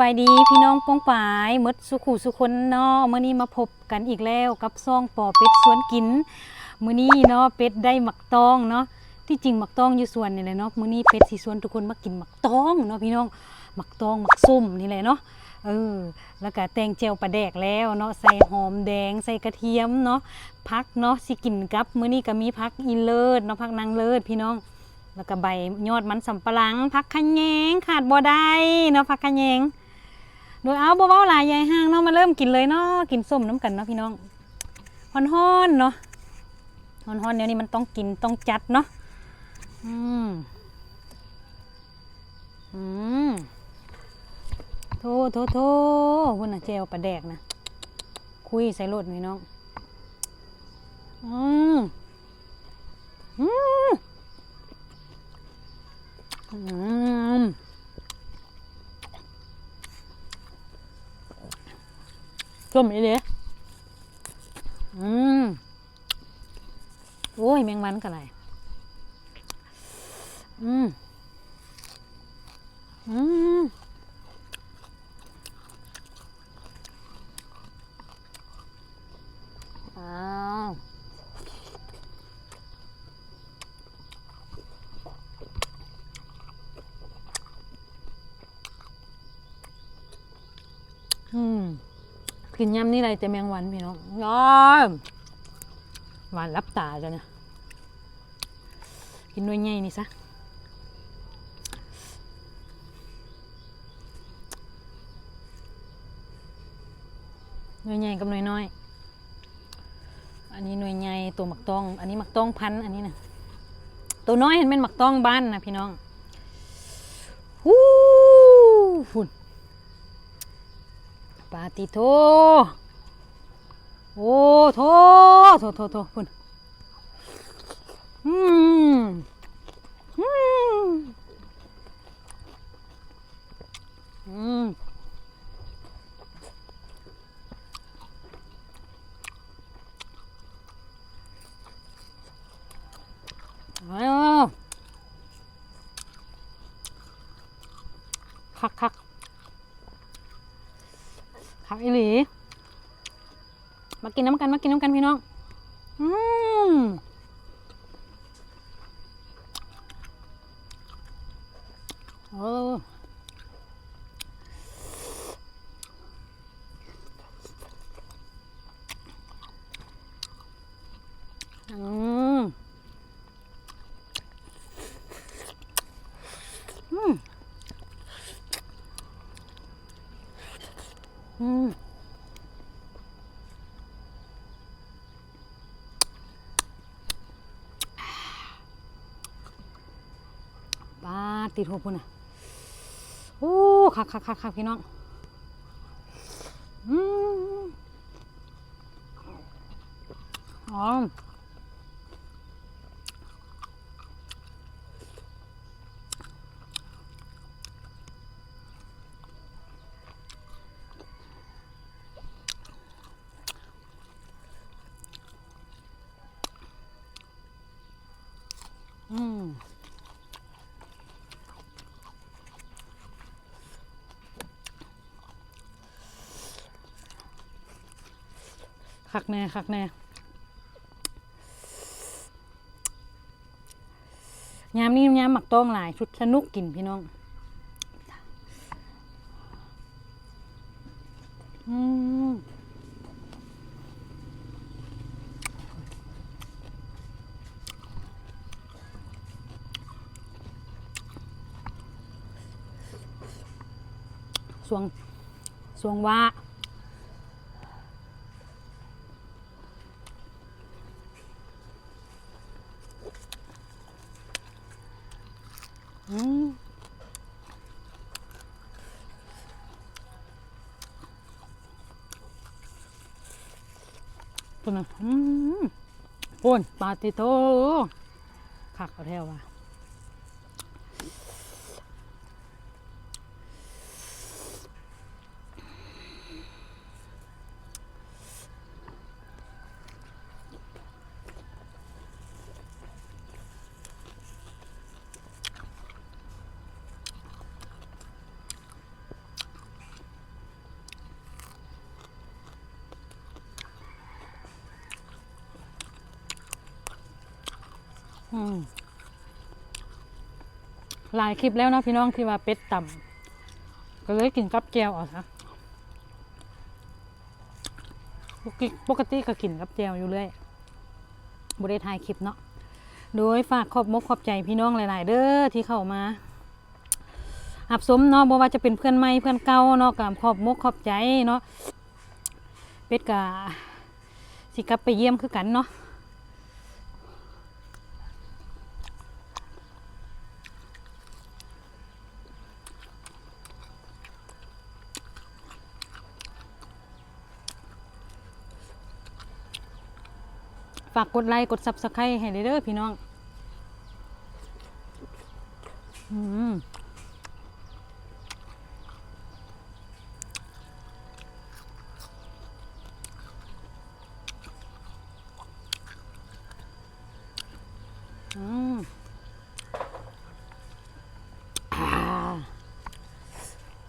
บายดีพี่น้องป้องปายมดสุขุสุคนเนาะมื้อนี้มาพบกันอีกแล้วกับซ่องปอเป็ดสวนกินมื้อนี้เนาะเป็ดได้หมักตองเนาะที่จริงหมักตองอยู่สวนนี่แหละเนาะมื้อนี้เป็ดสิชวนทุกคนมากินหมักตองเนาะพี่น้องหมักตองหมักส้มนี่แหละเนาะเออแล้วก็แตงเจียวปลาแดกแล้วเนาะใส่หอมแดงใส่กระเทียมเนาะพักเนาะสิกินกับมื้อนี้ก็มีพักอีเลิศเนาะพักนางเลิศพี่น้องแล้วก็ใบยอดมันสำปะหลังพักขะแยงขาดบ่ได้เนาะพักขะแยง ดยเอาบ่เว้าหลายยายห้างเนาะมาเริ่มกินเลยเนาะกินส้มน้ำกันเนาะพี่น้องฮ้อนๆเนาะฮ้อนๆเดี๋ยวนี้มันต้องกินต้องจัดเนาะอืมอืมโทโทโทวุ่นน่ะเจลปลาแดกนะคุยใส่รถพี่น้องอืมอืมอืม ส้มอีเด้อืมโอ้ยแมงมันกันไรอืม อืม อ้าวอืม กินยำนี่อะไรแต่แมงวันพี่น้องย้อมหวานรับตาจ้ะเนี่ยกินด้วยไงนี่ซะหน่วยใหญ่กับหน่วยน้อย อันนี้หน่วยใหญ่ตัวหมักต้อง อันนี้หมักต้องพัน อันนี้นะตัวน้อยเห็นเป็นหมักต้องบ้านนะพี่น้องฮู้ฝุ่น ปา ติโทโอ้โทโทโทโทคุณอืมอืมอืมเอาวคักคัก คักอีหลี มากินน้ำกัน มากินน้ำกันพี่น้อง อืมโอ้อืมอืมอืม ปาด ติดหัวพุ่นอะโอ้คักคักคักคักพี่น้องอืมอ๋อ คักแน่คักแน่ยามนี้ยามหมักต้องหลายชุดสนุกกินพี่น้องอืมสวงสวงว่า อืม ปุ่นะอืมปุ่นปาติโตขักเอาแถวว่ะ หลายคลิปแล้วนะพี่น้องที่ว่าเป็ดต่ำก็เลยกินกับแจวเอาซะปกติปกติก็กินกับแจวอยู่เรื่อยบได้ถ่ายคลิปเนาะโดยฝากขอบมกขอบใจพี่น้องหลาย ๆ เด้อที่เข้ามาหับสมเนาะบ่ว่าจะเป็นเพื่อนใหม่เพื่อนเก่าเนาะกับขอบมกขอบใจเนาะเป็ดกะสิกลับไปเยี่ยมคือกันเนาะากกดไลค์กดซับสไครต์ให้เด้อพี่น้องอืม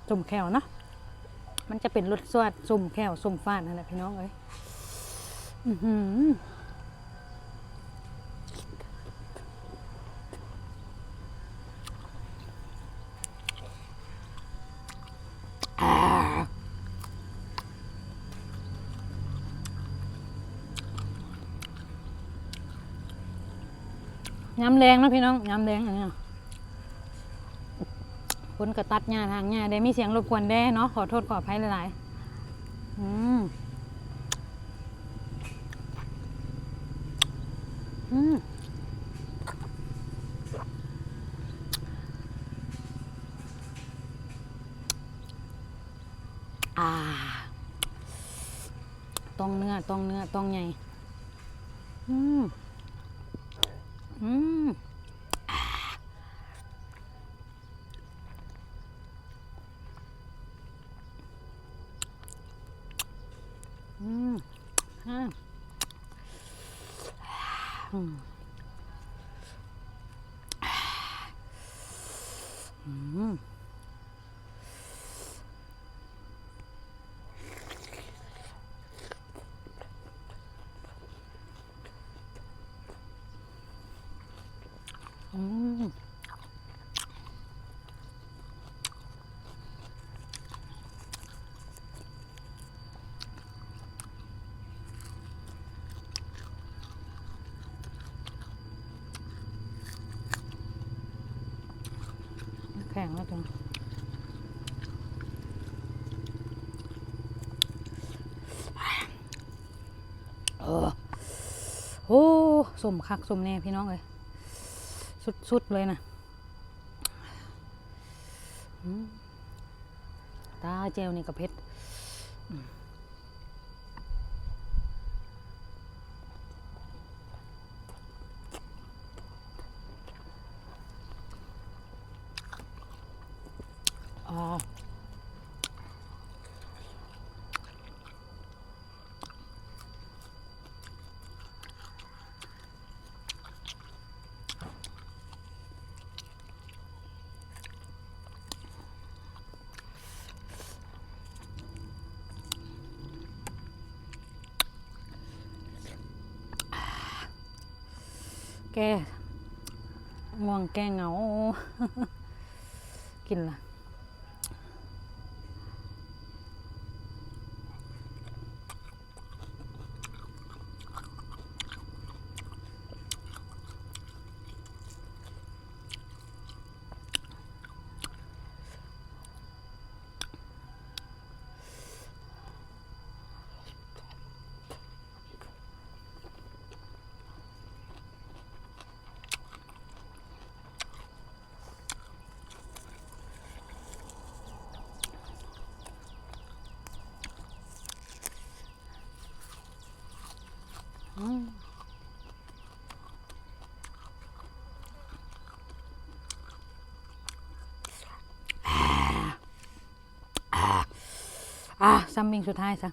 สุ่มแขวเนาะ มันจะเป็นรสชาติสุ่มแขวสุ่มฟาดนั่นแหละพี่น้องเอ้ย อือหือ ยำแรงนะพี่น้องยำแรงอันนี้คนกระตัดหญ้าทางหญ้าได้มีเสียงรบกวนได้เนาะขอโทษขออภัยหลายๆอืมอืมอ่าต้องเนื้อต้องเนื้อต้องใหญ่อืม ฮะอืมอืมอืม แข็งแล้วจังเออโอ้สมคักสมแน่พี่น้องเลยสุดๆเลยนะตาเจลนี่กับเพชร แกง่วงแกเหงา กินละ อะซัมมิงสุดท้ายซะ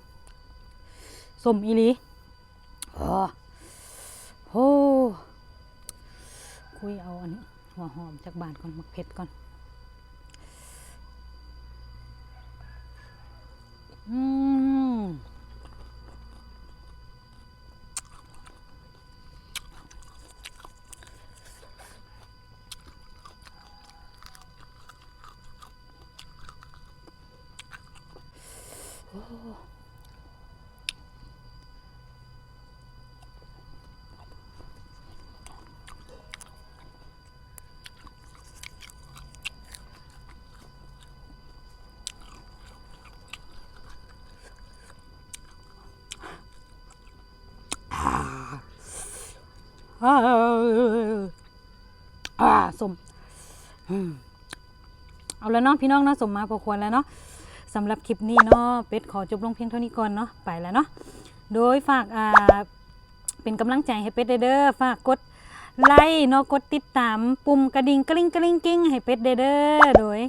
สมอีหลีโอ้โหคุยเอาอันนี้ หัวหอมจากบานก่อนมักเผ็ดก่อน อืม อ อ่าสมเอาแล้วเนาะพี่น้องเนาะสมมาพอควรแล้วเนาะสำหรับคลิปนี้เนาะเป็ดขอจบลงเพียงเท่านี้ก่อนเนาะไปแล้วเนาะโดยฝากอ่าเป็นกำลังใจให้เป็ดเด้อฝากกดไลค์เนาะกดติดตามปุ่มกระดิ่งกระลิ่งกระลิ่งกิ้งให้เป็ดเด้อโดย